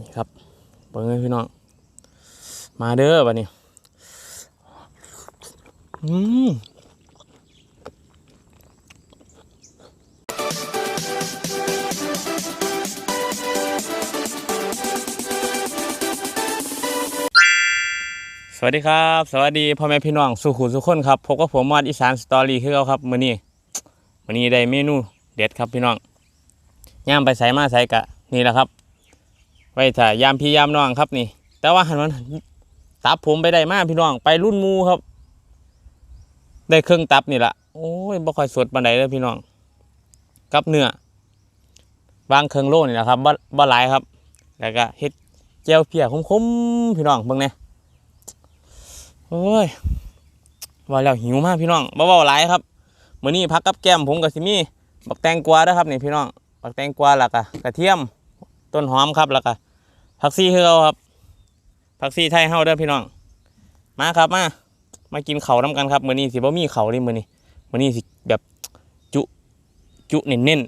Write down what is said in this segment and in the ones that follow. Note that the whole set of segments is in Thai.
นี่ครับเบิ่งพี่น้อง มาเด้อบัดนี้อืมสวัสดีครับ สวัสดีพ่อแม่พี่น้องสุขุสุขคนครับพบกับผมมอดอีสานสตอรี่คือเขาครับมื้อนี้มื้อนี้ได้เมนูเด็ดครับพี่น้องย่ามไปใส่มาใส่กะนี่แหละครับ ไว้ถ่ายยามพี่ยามน้องครับนี่ แต่ว่าหันมันตับผมไปได้มากพี่น้อง ไปรุ่นมูครับ ได้เครื่องตับนี่แหละโอ้ยบ่ค่อยสดปานใดเลยพี่น้องกับเนื้อบางเครื่องโลนี่แหละครับบ่บ่หลายครับ แล้วก็เฮ็ดเจียวเพียคมๆพี่น้องเบิ่งแหน่โอ้ยว่าแล้วหิวมากพี่น้องบ่เว้าหลายครับมื้อนี้พักกับแก้มผมก็สิมีบักแตงกวาด้อครับนี่พี่น้องบักแตงกวาแล้วก็กระเทียม ต้นหอมครับแล้วก็ผักซีคือเราครับผักซีไทยเฮาเด้อพี่น้อง มาครับมามากินเข่าน้ำกันครับมื้อนี้สิบ่มีเข่าเลยมื้อนี้มื้อนี้สิแบบจุจุเน้น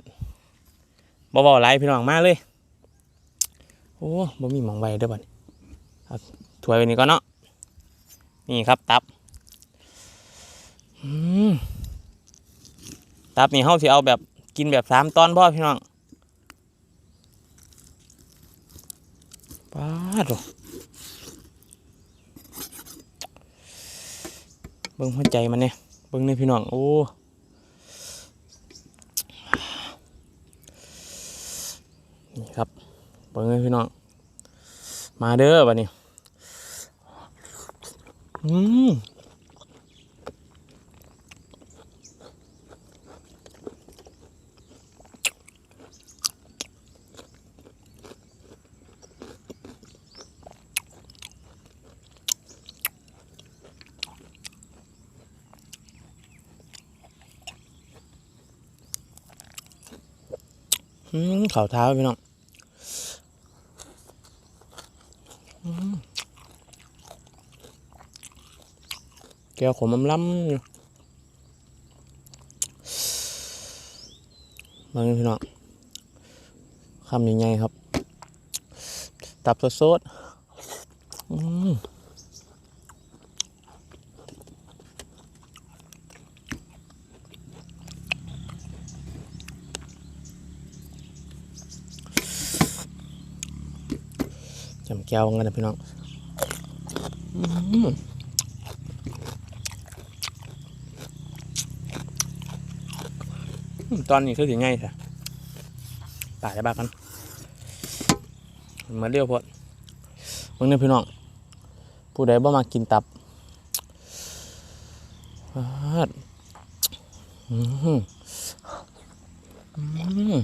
ๆบ่เว้าหลายพี่น้องมาเลยโอ้บ่มีหมองไว้เด้อบัดนี้เอาถ้วยไว้นี่ก่อนเนาะนี่ครับตับอืมตับนี่เฮาสิเอาแบบกินแบบสามตอนพ่อพี่น้อง ป้าดเบิ้งหัวใจมันเนี่ยเบิ้งเนี่ยพี่น้อง โอ้นี่ครับเบิ้งเนี่ยพี่น้อง มาเด้อบัดนี้อืม อืมข่าวเท้าพี่น้องแก้วขมอำล้ำอยู่มาเลยพี่น้องคำใหญ่ๆครับ ตับสดๆอืม แก้วกันนะพี่น้องตอนนี้คือสิง่ายแท้ตายได้บ้ากันมาเรียวพดมึงเนี่ยพี่น้อง ผู้ใดบ่มากินตับอืมอืม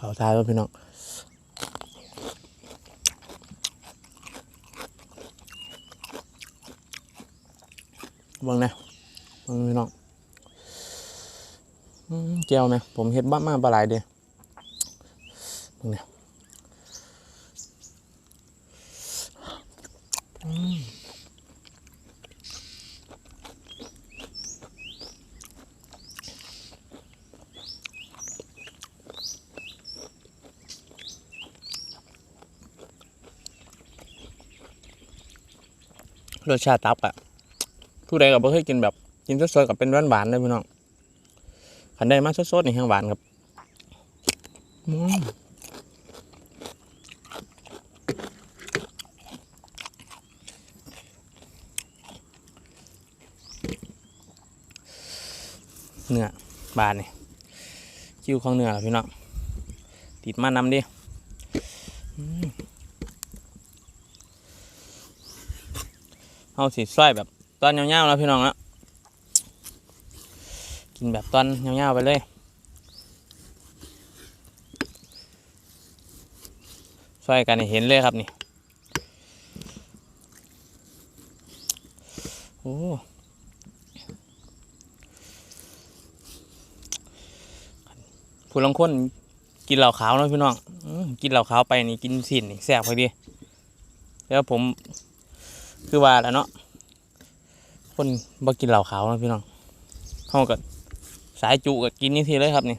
เขาทายว่าพี่น้องบังนะบังพี่น้องเจียวไหมผมเฮ็ดบ้ามาปลาไหลายเดียบังเนี่ย รสชาติตับอะผู้ใดก็บ่เคยกินแบบกินสดๆกับเป็นหวานๆเลยพี่น้องขันได้มาสดๆนี่แห้งหวานครับอืมเนื้อบานนี่คิวของเนื้อพี่น้องติดมานำดิอืม เอาสีสร้อยแบบตอนยาวๆแล้วพี่น้องละกินแบบตอนยาวๆไปเลยสร้อยกันเห็นเลยครับนี่โอ้ผู้ลางคนกินเหล้าขาวนะพี่น้องอกินเหล้าขาวไปนี่กินสินนี่แซ่บพอดี แล้วผม คือว่าแล้วเนาะคนบ่กินเหล้าขาวนะพี่น้องเขาก็สายจุก,กินนี่ทีเลยครับนี่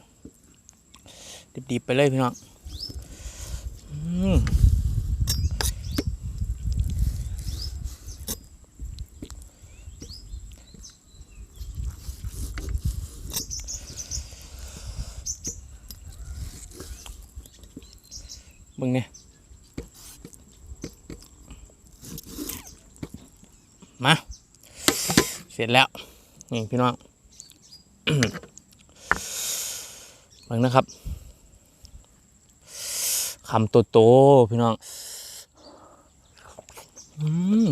ดิบๆไปเลยพี่น้องอืมมึงเนี่ยมา เส ร็จแล้ว นี่พี่น้องมึงนะครับคำโตๆพี่น้อง อืม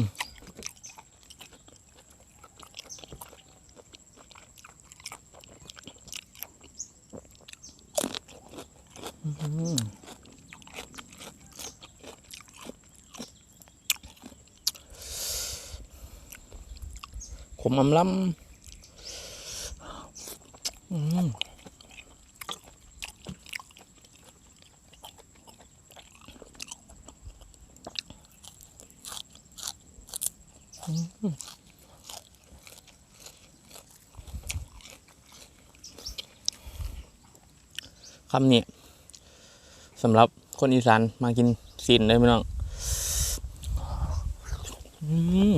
อืม ขมอำล้ำอืมคำนี้สำหรับคนอีสานมากินสินเลยพี่น้อง อืม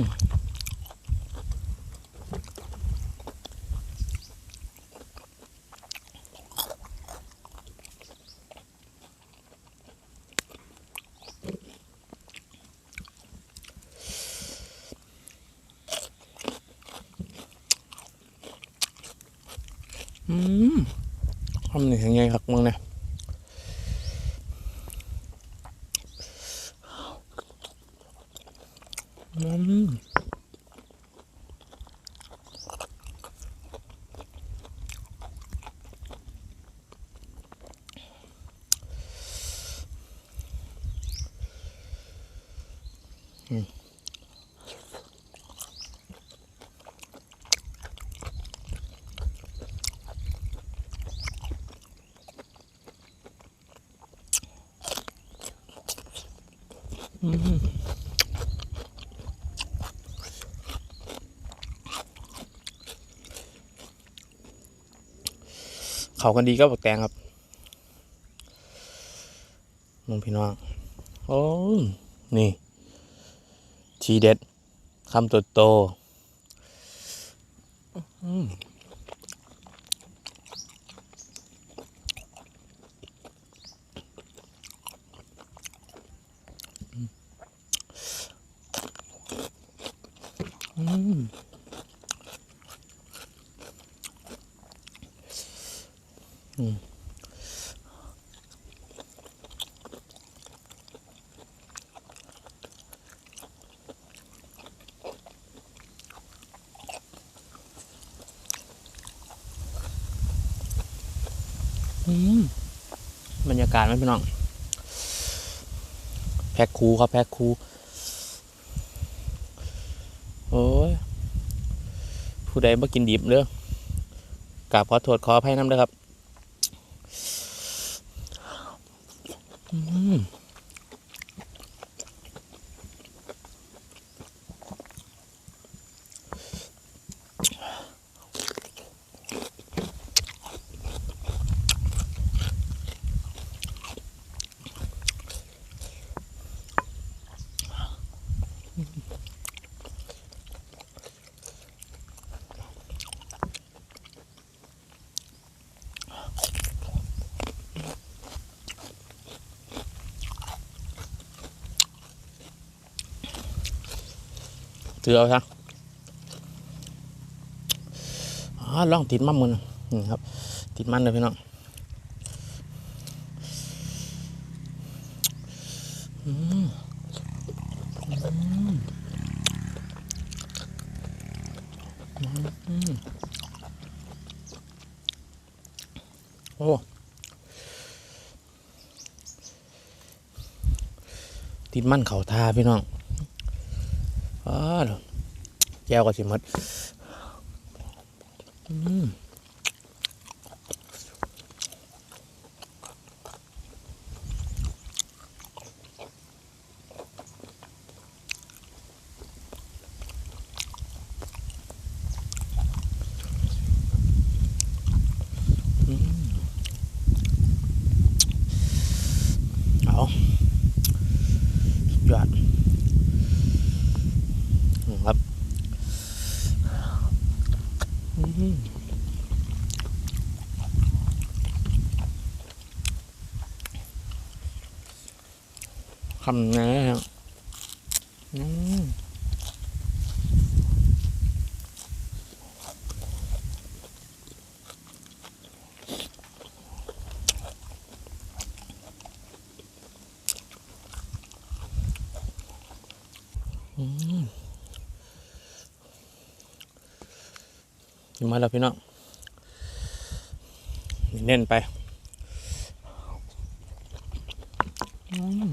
อืม คำนี้ยังไงครับมึงเนี่ยอืม เขากันดีก็บักแตงครับมึงพี่น้อง โอ้นี่ ทีเด็ดคำโตโตอืม อืมบรรยากาศไหมพี่น้อง แพ็คคูครับแพ็คคูโอ้ย ผู้ใดบ่กินดิบเด้อกราบขอโทษขออภัยน้ำเด้อครับ อืมือเอาซะอ๋อลองติดมันมือนะนี่ครับ ติดมันเลยพี่น้องโอ้ติดมันเข่าทาพี่น้อง อ้าวแก้วก็สิหมดอืม อืม คำนี้ครับอืมกินมาแล้วพี่น้องเน้นไป อืม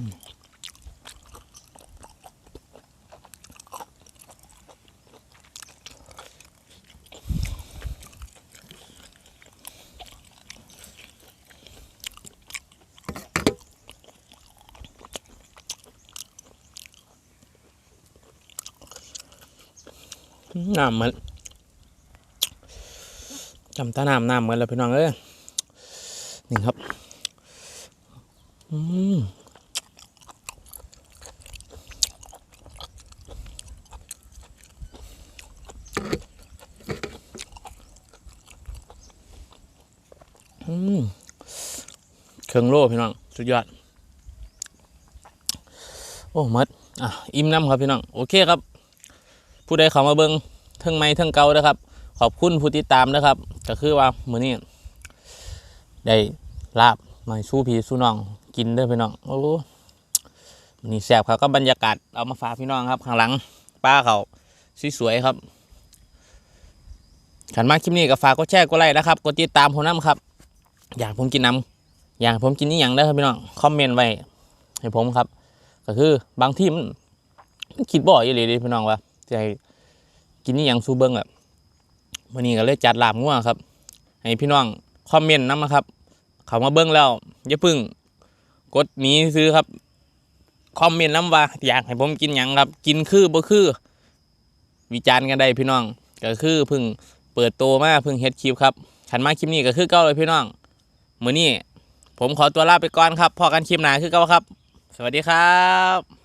น้ำเหมือนจำตาน้ำน้ำเหมือนแล้วพี่น้องเอ้ยนี่ครับ อืมเครื่องโล่พี่น้อง สุดยอด โอ้หมดอะอิ่มน้ำครับพี่น้อง โอเคครับ ผู้ใดเข้ามาเบิง เทิงไม้เทิงเก่านะครับ ขอบคุณผู้ติดตามนะครับ ก็คือว่ามื้อนี้ได้ลาบมาสู้พี่สู้น้องกินด้อพี่น้องโอ้มื้อนี้แซ่บครับก็บรรยากาศเอามาฝากพี่น้องครับ ข้างหลังป้าเขาสวยๆครับขันมาคลิปนี้ก็ฝากกดแชร์กดไลค์นะครับกดติดตามผมน้ำครับ อยากผมกินน้ำอยากผมกินนี่อย่างได้ครับพี่น้องคอมเมนต์ไว้ให้ผมครับ ก็คือบางที่มันคิดบ่อยอยู่เลยพี่น้องว่าจะให้ กินนี่อย่างสู้เบิ้งอะวันนี้ก็เลยจัดลาบงัวครับ ให้พี่น้องคอมเมนต์นะครับ เขามาเบิ้งแล้วอย่าพึ่งกดหนีซื้อครับคอมเมนต์น้ำว่าอยากให้ผมกินหยังครับ กินคือบ่คือ วิจารณ์กันได้พี่น้อง ก็คือพึ่งเปิดโตมาพึ่งเฮ็ดคลิปครับขันมาคลิปนี้ก็คือเก้าเลยพี่น้องมื้อนี้ผมขอตัวลาไปก่อนครับพอกันคลิปหน้าคือเก้าครับ สวัสดีครับ